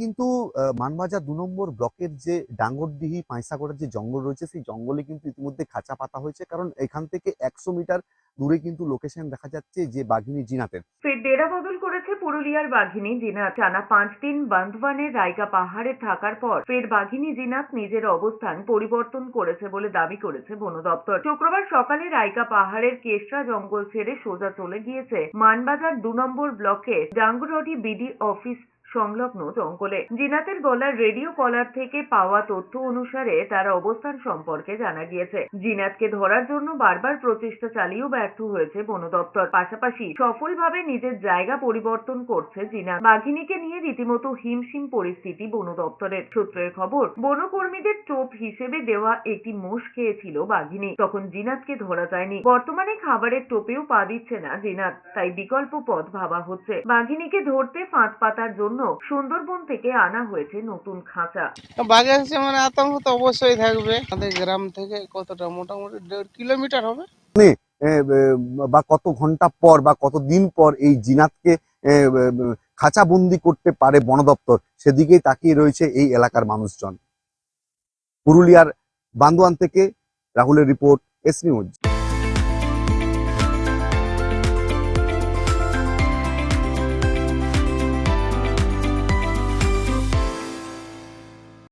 কিন্তু মানবাজার দু নম্বর ব্লকের যে ডাঙ্গরডিহি পাঁইসাগড়ের যে জঙ্গল রয়েছে, সেই জঙ্গলে কিন্তু ইতিমধ্যে খাঁচা পাতা হয়েছে। কারণ এখান থেকে একশো মিটার দূরে কিন্তু লোকেশন দেখা যাচ্ছে যে বাঘিনী জিনাতের। ডেরা বদল করেছে পুরুলিয়ার বাঘিনী জিনাত। টানা পাঁচ দিন বান্ধবানের রাইকা পাহাড়ে থাকার পর ফের বাঘিনী জিনাত নিজের অবস্থান পরিবর্তন করেছে বলে দাবি করেছে বন দপ্তর। শুক্রবার সকালে রায়গা পাহাড়ের কেশরা জঙ্গল ছেড়ে সোজা চলে গিয়েছে মানবাজার দু নম্বর ব্লকে ডাঙ্গুরডি বিডি অফিস সংলগ্ন জঙ্গলে। জিনাতের গলার রেডিও কলার থেকে পাওয়া তথ্য অনুসারে তার অবস্থান সম্পর্কে জানা গিয়েছে। জিনাতকে ধরার জন্য বারবার প্রচেষ্টা চালিয়েও ব্যর্থ হয়েছে বন দপ্তর। পাশাপাশি সফলভাবে নিজের জায়গা পরিবর্তন করছে জিনাত। বাঘিনীকে নিয়ে রীতিমতো হিমশিম পরিস্থিতি বন দপ্তরের সূত্রের খবর, বনকর্মীদের টোপ হিসেবে দেওয়া একটি মোষ খেয়েছিল বাঘিনী। তখন জিনাতকে ধরা যায়নি। বর্তমানে খাবারের টোপেও পা দিচ্ছে না জিনাত, তাই বিকল্প পথ ভাবা হচ্ছে। বাঘিনীকে ধরতে ফাঁদ পাতার জন্য সুন্দরবন থেকে আনা হয়েছে নতুন খাঁচা। বাঘের মানে আতঙ্ক তো অবশ্যই থাকবে। আমাদের গ্রাম থেকে কতটা? মোটামুটি দেড় কিলোমিটার হবে। এ, বা কত ঘণ্টা পর বা কত দিন পর এই জিনাতকে এ, খাঁচাবন্দি করতে পারে বন দপ্তর? সেদিকেই তাকিয়ে রয়েছে এই এলাকার মানুষজন। পুরুলিয়ার বান্দোয়ান থেকে রাহুলের রিপোর্ট এস নিউজ